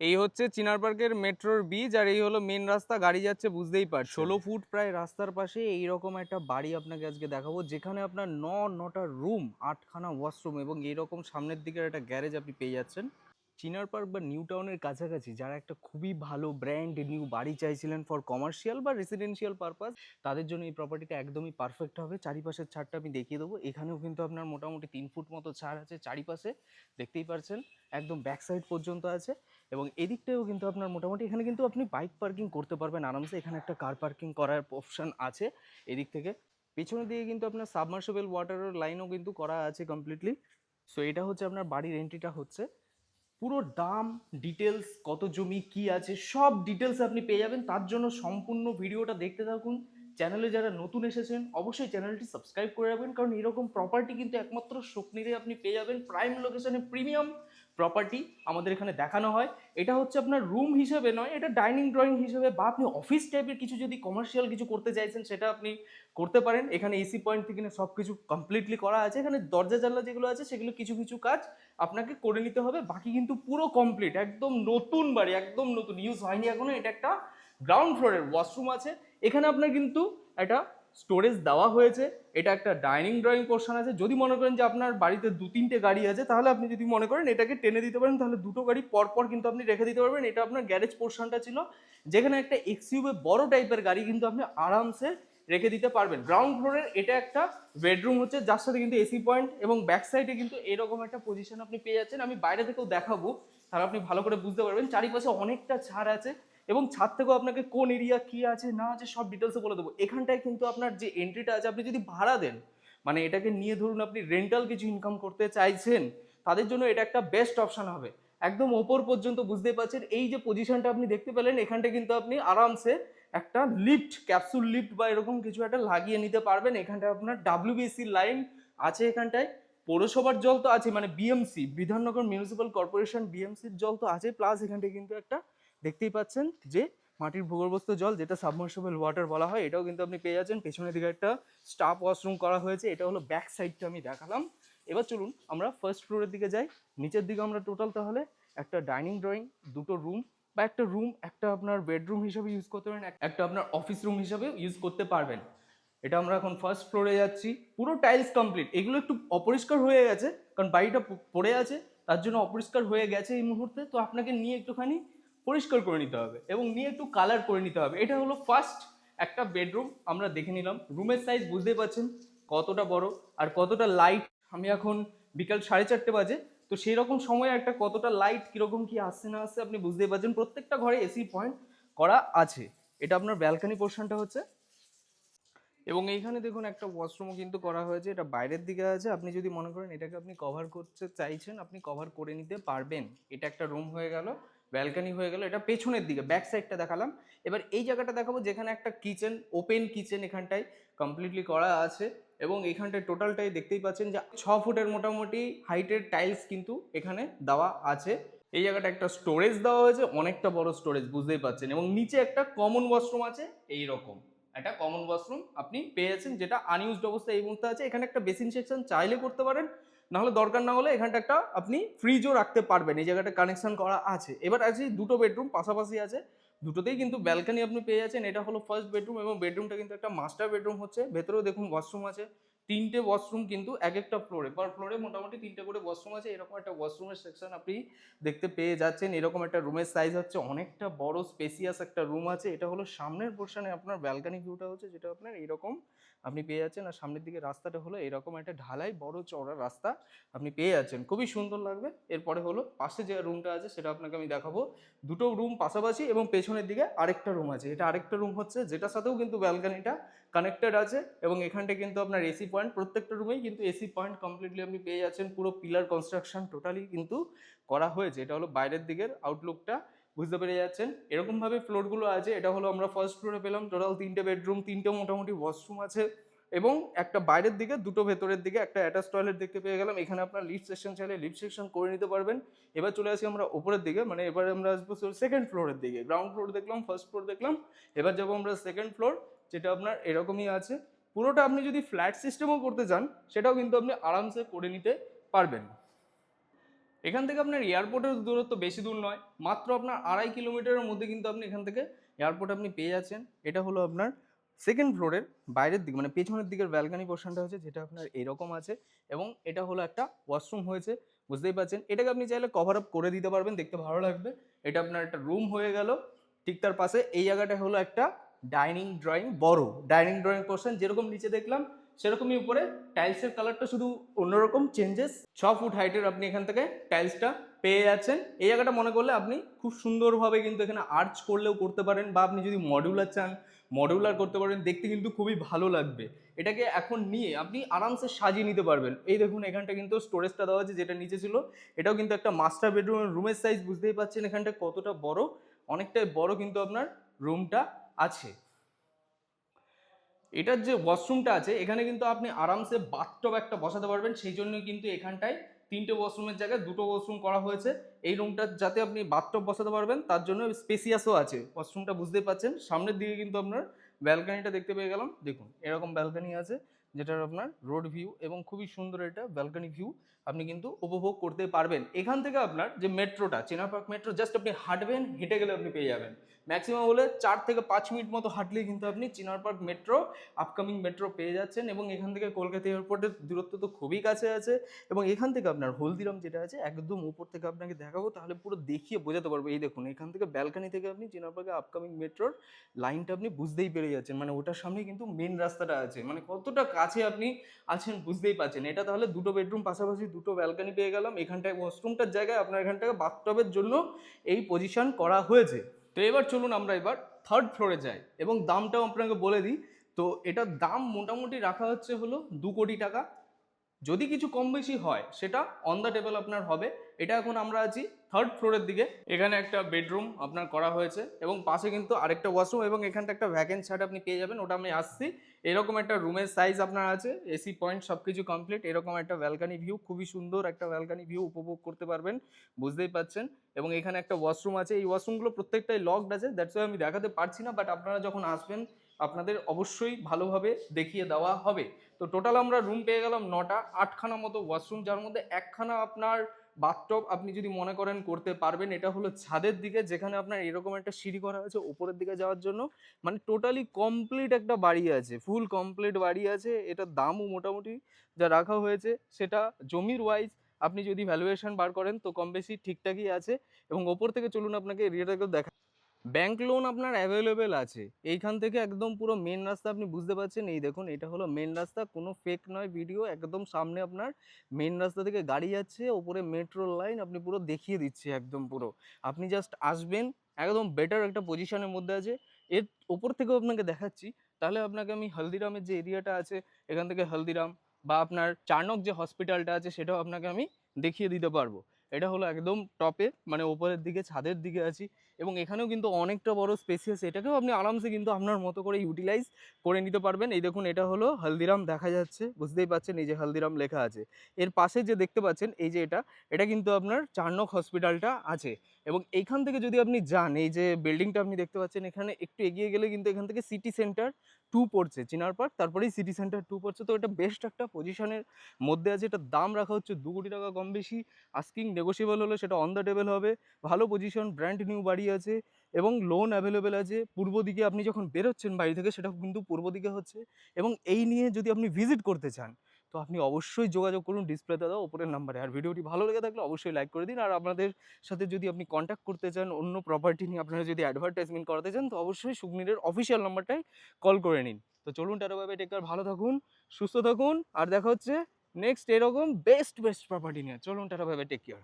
এই হচ্ছে চিনার পার্কের মেট্রোর ব্রিজ আর এই হলো মেন রাস্তা, গাড়ি যাচ্ছে বুঝতেই পারছ ষোলো ফুট প্রায় রাস্তার পাশে এইরকম একটা বাড়ি আপনাকে আজকে দেখাবো, যেখানে আপনার ন, নটা রুম আটখানা ওয়াশরুম এবং এইরকম সামনের দিকের একটা গ্যারেজ আপনি পেয়ে যাচ্ছেন। চিনার পার্ক বা নিউ টাউনের কাছাকাছি যারা একটা খুবই ভালো ব্র্যান্ড নিউ বাড়ি চাইছিলেন ফর কমার্শিয়াল বা রেসিডেন্সিয়াল পারপাস তাদের জন্য এই প্রপার্টিটা একদমই পারফেক্ট হবে। চারিপাশের ছাড়টা আমি দেখিয়ে দেবো। এখানেও কিন্তু আপনার মোটামুটি তিন ফুট মতো ছাড় আছে চারিপাশে, দেখতেই পারছেন, একদম ব্যাক সাইড পর্যন্ত আছে। এবং এদিকটাও কিন্তু আপনার মোটামুটি এখানে কিন্তু আপনি বাইক পার্কিং করতে পারবেন। আরামসে এখানে একটা কার পার্কিং করার অপশন আছে এদিক থেকে। পেছনের দিকে কিন্তু আপনার সাবমার্সেবল ওয়াটারের লাইনও কিন্তু করা আছে কমপ্লিটলি সো এটা হচ্ছে আপনার বাড়ির এন্ট্রিটা হচ্ছে। পুরো দাম ডিটেলস কত জমি, কি আছে, সব ডিটেলস আপনি পেয়ে যাবেন। তার জন্য সম্পূর্ণ ভিডিওটা দেখতে থাকুন। চ্যানেলে যারা নতুন এসেছেন, অবশ্যই চ্যানেলটি সাবস্ক্রাইব করে রাখবেন। কারণ এরকম প্রপার্টি কিন্তু একমাত্র স্বপ্নিরে আপনি পেয়ে যাবেন। প্রাইম লোকেশনে প্রিমিয়াম প্রপার্টি আমাদের এখানে দেখানো হয়। এটা হচ্ছে আপনার রুম হিসেবে নয়, এটা ডাইনিং ড্রয়িং হিসেবে বা আপনি অফিস টাইপের কিছু যদি কমার্শিয়াল কিছু করতে চাইছেন সেটা আপনি করতে পারেন। এখানে এসি পয়েন্ট থেকে সব কিছু কমপ্লিটলি করা আছে। এখানে দরজা জানলা যেগুলো আছে সেগুলো কিছু কিছু কাজ আপনাকে করে নিতে হবে। বাকি কিন্তু পুরো কমপ্লিট একদম নতুন বাড়ি, একদম নতুন ইউজ হয়নি এখনও। এটা একটা গ্রাউন্ড ফ্লোরের ওয়াশরুম আছে। এখানে আপনার কিন্তু একটা স্টোরেজ দেওয়া হয়েছে, এটা একটা ডাইনিং ড্রয়িং পোর্শন আছে। যদি মনে করেন যে আপনার বাড়িতে দু তিনটে গাড়ি আছে, তাহলে আপনি যদি মনে করেন এটাকে টেনে দিতে পারেন, তাহলে দুটো গাড়ি পরপর কিন্তু আপনি রেখে দিতে পারবেন। এটা আপনার গ্যারেজ পোর্শনটা ছিল, যেখানে একটা এক্সইউভে বড় টাইপের গাড়ি কিন্তু আপনি আরামসে রেখে দিতে পারবেন। গ্রাউন্ড ফ্লোরের এটা একটা বেডরুম হচ্ছে, যার সাথে কিন্তু এসি পয়েন্ট এবং ব্যাক সাইডে কিন্তু এরকম একটা পজিশন আপনি পেয়ে যাচ্ছেন। আমি বাইরে থেকেও দেখাবো, তাহলে আপনি ভালো করে বুঝতে পারবেন। চারিপাশে অনেকটা ছাড় আছে। এবং ছাদ থেকেও আপনাকে কোন এরিয়া কি আছে, না আছে, সব ডিটেলসে বলে দেবো। এখানটায় কিন্তু আপনার যে এন্ট্রিটা আছে, আপনি যদি ভাড়া দেন মানে এটাকে নিয়ে ধরুন আপনি রেন্টাল কিছু ইনকাম করতে চাইছেন, তাদের জন্য এটা একটা বেস্ট অপশান হবে। একদম ওপর পর্যন্ত বুঝতে পারছেন, এই যে পজিশনটা আপনি দেখতে পেলেন এখানটা কিন্তু আপনি আরামসে একটা লিফট ক্যাপসুল লিফট বা এরকম কিছু একটা লাগিয়ে নিতে পারবেন। এখানটায় আপনার ডাব্লিউবিসি লাইন আছে এখানটায়। পৌরসভার জল তো আছে মানে বিএমসি বিধাননগর মিউনিসিপ্যাল কর্পোরেশন বিএমসির জল তো আছে প্লাস এখানটায় কিন্তু একটা দেখতেই পাচ্ছেন যে মাটির ভূগর্ভস্থ জল যেটা সাবমার্সিবল ওয়াটার বলা হয়, এটাও কিন্তু আপনি পেয়ে যাচ্ছেন। পেছনের দিকে একটা স্টাফ ওয়াশরুম করা হয়েছে, এটা হলো ব্যাক সাইডটা আমি দেখালাম। এবার চলুন আমরা ফার্স্ট ফ্লোরের দিকে যাই। নিচের দিকে আমরা টোটাল তাহলে একটা ডাইনিং ড্রয়িং দুটো রুম বা একটা রুম একটা আপনার বেডরুম হিসাবে ইউজ করতে পারেন, একটা আপনার অফিস রুম হিসাবে ইউজ করতে পারবেন। এটা আমরা এখন ফার্স্ট ফ্লোরে যাচ্ছি। পুরো টাইলস কমপ্লিট এগুলো একটু অপরিষ্কার হয়ে গেছে, কারণ বাড়িটা পড়ে আছে, তার জন্য অপরিষ্কার হয়ে গেছে এই মুহূর্তে। তো আপনাকে নিয়ে একটুখানি পরিষ্কার করে নিতে হবে এবং নিয়ে একটু কালার করে নিতে হবে। এটা হলো ফার্স্ট একটা বেডরুম আমরা দেখে নিলাম। রুমের সাইজ বুঝতেই পারছেন কতটা বড় আর কতটা লাইট আমি এখন বিকাল সাড়ে চারটে বাজে, তো সেই রকম সময়ে একটা কতটা লাইট কীরকম কি আসছে না আসছে আপনি বুঝতেই পারছেন। প্রত্যেকটা ঘরে এসি পয়েন্ট করা আছে। এটা আপনার ব্যালকানি পোর্শনটা হচ্ছে। এবং এইখানে দেখুন একটা ওয়াশরুমও কিন্তু করা হয়েছে। এটা বাইরের দিকে আছে। আপনি যদি মনে করেন এটাকে আপনি কভার করতে চাইছেন, আপনি কভার করে নিতে পারবেন। এটা একটা রুম হয়ে গেল। ব্যালকানি হয়ে গেল, এটা পেছনের দিকে ব্যাক সাইডটা দেখালাম। এবার এই জায়গাটা দেখাবো যেখানে একটা কিচেন ওপেন কিচেন এখানটায় কমপ্লিটলি করা আছে এবং এখানটায় টোটালটাই দেখতেই পাচ্ছেন যে ছ ফুটের মোটামুটি হাইটের টাইলস কিন্তু এখানে দেওয়া আছে। এই জায়গাটা একটা স্টোরেজ দেওয়া হয়েছে, অনেকটা বড় স্টোরেজ বুঝতেই পাচ্ছেন। এবং নিচে একটা কমন ওয়াশরুম আছে এই রকম একটা কমন ওয়াশরুম আপনি পেয়ে যাচ্ছেন যেটা আনইউজড অবস্থায় এই মুহূর্তে আছে। এখানে একটা বেসিন সেকশন চাইলে করতে পারেন না হলে দরকার না হলে এখানটা একটা আপনি ফ্রিজও রাখতে পারবেন, এই জায়গাটা কানেকশন করা আছে। এবার আছে দুটো বেডরুম পাশাপাশি আছে, দুটোতেই কিন্তু ব্যালকানি আপনি পেয়ে যাচ্ছেন, এটা হলো ফার্স্ট বেডরুম এবং বেডরুমটা কিন্তু একটা মাস্টার বেডরুম হচ্ছে, ভেতরেও দেখুন ওয়াশরুম আছে তিনটে ওয়াশরুম কিন্তু এক একটা ফ্লোরে পার ফ্লোরে মোটামুটি তিনটে করে ওয়াশরুম আছে। এরকম একটা ওয়াশরুমের সেকশন আপনি দেখতে পেয়ে যাচ্ছেন। এরকম একটা রুমের সাইজ হচ্ছে অনেকটা বড় স্পেসিয়াস একটা রুম আছে। এটা হলো সামনের পোর্শনে আপনার ব্যালকানি ভিউটা হচ্ছে যেটা আপনার এরকম আপনি পেয়ে যাচ্ছেন। আর সামনের দিকে রাস্তাটা হলো এরকম একটা ঢালাই বড় চওড়া রাস্তা আপনি পেয়ে যাচ্ছেন। খুবই সুন্দর লাগবে। এরপরে হলো পাশে যে রুমটা আছে সেটা আপনাকে আমি দেখাবো। দুটো রুম পাশাপাশি এবং পেছনের দিকে আরেকটা রুম আছে। এটা আরেকটা রুম হচ্ছে যেটার সাথেও কিন্তু ব্যালকানিটা কানেক্টেড আছে এবং এখানটা কিন্তু আপনার এসি পয়েন্ট প্রত্যেকটা রুমেই কিন্তু এসি পয়েন্ট কমপ্লিটলি আপনি পেয়ে যাচ্ছেন। পুরো পিলার কনস্ট্রাকশন টোটালি কিন্তু করা হয়েছে। এটা হলো বাইরের দিকের আউটলুকটা বুঝতে পেরে যাচ্ছেন। এরকমভাবে ফ্লোরগুলো আছে। এটা হলো আমরা ফার্স্ট ফ্লোরে পেলাম। টোটাল তিনটে বেডরুম তিনটে মোটামুটি ওয়াশরুম আছে। এবং একটা বাইরের দিকে, দুটো ভেতরের দিকে, একটা অ্যাটাচ টয়লেট দেখতে পেয়ে গেলাম। এখানে আপনার লিফট সেকশন চাইলে লিফট সেকশন করে নিতে পারবেন। এবার চলে আসি আমরা উপরের দিকে। মানে এবার আমরা আসব সেকেন্ড ফ্লোরের দিকে। গ্রাউন্ড ফ্লোর দেখলাম ফার্স্ট ফ্লোর দেখলাম। এবার যাব আমরা সেকেন্ড ফ্লোর যেটা আপনার এরকমই আছে। পুরোটা আপনি যদি ফ্ল্যাট সিস্টেমও করতে চান, সেটাও কিন্তু আপনি আরামসে করে নিতে পারবেন। এখান থেকে আপনার এয়ারপোর্টের দূরত্ব বেশি দূর নয়, মাত্র আপনার আড়াই কিলোমিটারের মধ্যে কিন্তু আপনি এখান থেকে এয়ারপোর্ট আপনি পেয়ে যাচ্ছেন। এটা হলো আপনার সেকেন্ড ফ্লোরের বাইরের দিক মানে পেছনের দিকের ব্যালকানি পোর্শনটা হচ্ছে যেটা আপনার এরকম আছে এবং এটা হলো একটা ওয়াশরুম হয়েছে, বুঝতেই পারছেন? এটাকে আপনি চাইলে কভার আপ করে দিতে পারবেন, দেখতে ভালো লাগবে। এটা আপনার একটা রুম হয়ে গেল, ঠিক তার পাশে এই জায়গাটা হলো একটা ডাইনিং ড্রয়িং বড়। ডাইনিং ড্রয়িং পোর্শন যেরকম নিচে দেখলাম, সেরকমই উপরে। টাইলসের কালারটা শুধু অন্যরকম চেঞ্জেস ছ ফুট হাইটের আপনি এখান থেকে টাইলসটা পেয়ে যাচ্ছেন। এই জায়গাটা মনে করলে আপনি খুব সুন্দরভাবে কিন্তু এখানে আর্চ করলেও করতে পারেন বা আপনি যদি মডিউলার চান মডিউলার করতে পারেন, দেখতে কিন্তু খুবই ভালো লাগবে। এটাকে এখন নিয়ে আপনি আরামসে সাজিয়ে নিতে পারবেন। এই দেখুন, এখানটা কিন্তু স্টোরেজটা দেওয়া আছে যেটা নিচে ছিল। এটাও কিন্তু একটা মাস্টার বেডরুমের রুমের সাইজ বুঝতেই পারছেন এখানটা কতটা বড়। অনেকটাই বড় কিন্তু আপনার রুমটা আছে। এটার যে ওয়াশরুমটা আছে, এখানে কিন্তু আপনি আরামসে বাথটব একটা বসাতে পারবেন। সেই জন্য কিন্তু এখানটায় তিনটে ওয়াশরুমের জায়গায় দুটো ওয়াশরুম করা হয়েছে। এই রুমটা যাতে আপনি বাথটব বসাতে পারবেন, তার জন্য স্পেসিয়াসও আছে। ওয়াশরুমটা বুঝতেই পাচ্ছেন। সামনের দিকে কিন্তু আপনার ব্যালকানিটা দেখতে পেয়ে গেলাম। দেখুন, এরকম ব্যালকানি আছে, যেটার আপনার রোড ভিউ এবং খুবই সুন্দর এটা ব্যালকানি ভিউ আপনি কিন্তু উপভোগ করতে পারবেন। এখান থেকে আপনার যে মেট্রোটা চেনা পার্ক মেট্রো জাস্ট আপনি হাঁটবেন, হেঁটে গেলে আপনি পেয়ে যাবেন। ম্যাক্সিমাম হলে চার থেকে পাঁচ মিনিট মতো হাঁটলেই কিন্তু আপনি Chinar Park metro upcoming metro পেয়ে যাচ্ছেন এবং এখান থেকে কলকাতা এয়ারপোর্টের দূরত্ব তো খুবই কাছে আছে এবং এখান থেকে আপনার হলদিরাম যেটা আছে, একদম উপর থেকে আপনাকে দেখাবো, তাহলে পুরো দেখিয়ে বোঝাতে পারব। এই দেখুন, এখান থেকে ব্যালকানি থেকে আপনি চিনার পার্কে আপকামিং মেট্রোর লাইনটা আপনি বুঝতেই পেরে যাচ্ছেন। মানে ওটার সামনে কিন্তু মেন রাস্তাটা আছে। মানে কতটা কাছে আপনি আছেন বুঝতেই পারছেন। এটা তাহলে দুটো বেডরুম পাশাপাশি দুটো ব্যালকানি পেয়ে গেলাম, এখানটায় ওয়াশরুমটার জায়গায় আপনার এখানটায় বাথটবের জন্য এই পজিশন করা হয়েছে। তো এবার চলুন আমরা এবার থার্ড ফ্লোরে যাই এবং দামটাও আপনাকে বলে দিই। তো এটার দাম মোটামুটি রাখা হচ্ছে হলো দু কোটি টাকা। যদি কিছু কম বেশি হয়, সেটা অন দ্য টেবল আপনার হবে। এটা এখন আমরা আছি থার্ড ফ্লোরের দিকে। এখানে একটা বেডরুম আপনার করা হয়েছে এবং পাশে কিন্তু আরেকটা ওয়াশরুম এবং এখানটা একটা ভ্যাকেন্ট ছাড় আপনি পেয়ে যাবেন। ওটা আমি আসছি। এরকম একটা রুমের সাইজ আপনার আছে এসি পয়েন্ট সব কিছু কমপ্লিট এরকম একটা ব্যালকানি ভিউ খুবই সুন্দর একটা ব্যালকানি ভিউ উপভোগ করতে পারবেন, বুঝতেই পাচ্ছেন এবং এখানে একটা ওয়াশরুম আছে, এই ওয়াশরুমগুলো প্রত্যেকটাই লকড আছে দ্যাটস ওয়াই আমি দেখাতে পারছি না বাট আপনারা যখন আসবেন, আপনাদের অবশ্যই ভালোভাবে দেখিয়ে দেওয়া হবে। তো টোটাল আমরা রুম পেয়ে গেলাম নটা, আটখানা মতো ওয়াশরুম যার মধ্যে একখানা আপনার বাথটব আপনি যদি মনে করেন করতে পারবেন, এটা হলো ছাদের দিকে যেখানে আপনার এরকম একটা সিঁড়ি করা আছে উপরের দিকে যাওয়ার জন্য। মানে টোটালি কমপ্লিট একটা বাড়ি আছে ফুল কমপ্লিট বাড়ি আছে। এটা দামও মোটামুটি যা রাখা হয়েছে, সেটা জমির ওয়াইজ আপনি যদি ভ্যালুয়েশন বার করেন, তো কম বেশি ঠিকঠাকই আছে। এবং ওপর থেকে চলুন আপনাকে এরিয়াটাকে দেখা ব্যাংক লোন আপনার অ্যাভেলেবেল আছে। এইখান থেকে একদম পুরো মেন রাস্তা আপনি বুঝতে পারছেন। এই দেখুন, এটা হলো মেন রাস্তা। কোনো ফেক নয় ভিডিও একদম সামনে আপনার মেন রাস্তা থেকে গাড়ি যাচ্ছে, ওপরে মেট্রো লাইন আপনি পুরো দেখিয়ে দিচ্ছে একদম পুরো। আপনি জাস্ট আসবেন, একদম বেটার একটা পজিশনের মধ্যে আছে। এর ওপর থেকেও আপনাকে দেখাচ্ছি। তাহলে আপনাকে আমি হলদিরামের যে এরিয়াটা আছে, এখান থেকে হলদিরাম বা আপনার চারনক যে হসপিটালটা আছে, সেটাও আপনাকে আমি দেখিয়ে দিতে পারব। এটা হলো একদম টপে মানে ওপরের দিকে, ছাদের দিকে আছি। এবং এখানেও কিন্তু অনেকটা বড় স্পেসিয়াস এটাকেও আপনি আরামসে কিন্তু আপনার মতো করে ইউটিলাইজ করে নিতে পারবেন। এই দেখুন, এটা হলো হলদিরাম দেখা যাচ্ছে, বুঝতেই পাচ্ছেন এই যে হলদিরাম লেখা আছে। এর পাশে যে দেখতে পাচ্ছেন, এই যে এটা এটা কিন্তু আপনার চারনক হসপিটালটা আছে। এবং এইখান থেকে যদি আপনি যান, এই যে বিল্ডিংটা আপনি দেখতে পাচ্ছেন, এখানে একটু এগিয়ে গেলে কিন্তু এখান থেকে সিটি সেন্টার টু পড়ছে, চিনার পার্ক তারপরেই সিটি সেন্টার টু পড়ছে। তো এটা বেস্ট একটা পজিশনের মধ্যে আছে। এটা দাম রাখা হচ্ছে দু কোটি টাকা কম বেশি। আস্কিং নেগোসিয়েবল হলে সেটা অন দ্য টেবিল হবে। ভালো পজিশন ব্র্যান্ড নিউ বাড়ি আছে এবং লোন অ্যাভেলেবেল আছে। পূর্ব দিকে আপনি যখন বেরোচ্ছেন বাড়ি থেকে, সেটা কিন্তু পূর্ব দিকে হচ্ছে। এবং এই নিয়ে যদি আপনি ভিজিট করতে চান তো আপনি অবশ্যই যোগাযোগ করুন ডিসপ্লে দাদা ওপরের নাম্বারে আর ভিডিওটি ভালো লেগে থাকলে অবশ্যই লাইক করে দিন। আর আপনাদের সাথে যদি আপনি কন্ট্যাক্ট করতে চান অন্য প্রপার্টি নিয়ে, আপনারা যদি অ্যাডভার্টাইজমেন্ট করাতে চান, তো অবশ্যই সুগ্নিরের অফিসিয়াল নাম্বারটাই কল করে নিন। তো চলুন টাটাভাবে টেকার ভালো থাকুন, সুস্থ থাকুন। আর দেখা হচ্ছে নেক্সট এরকম বেস্ট বেস্ট প্রপার্টি নিয়ে। চলুন টাটা ভাবে টেক কেয়ার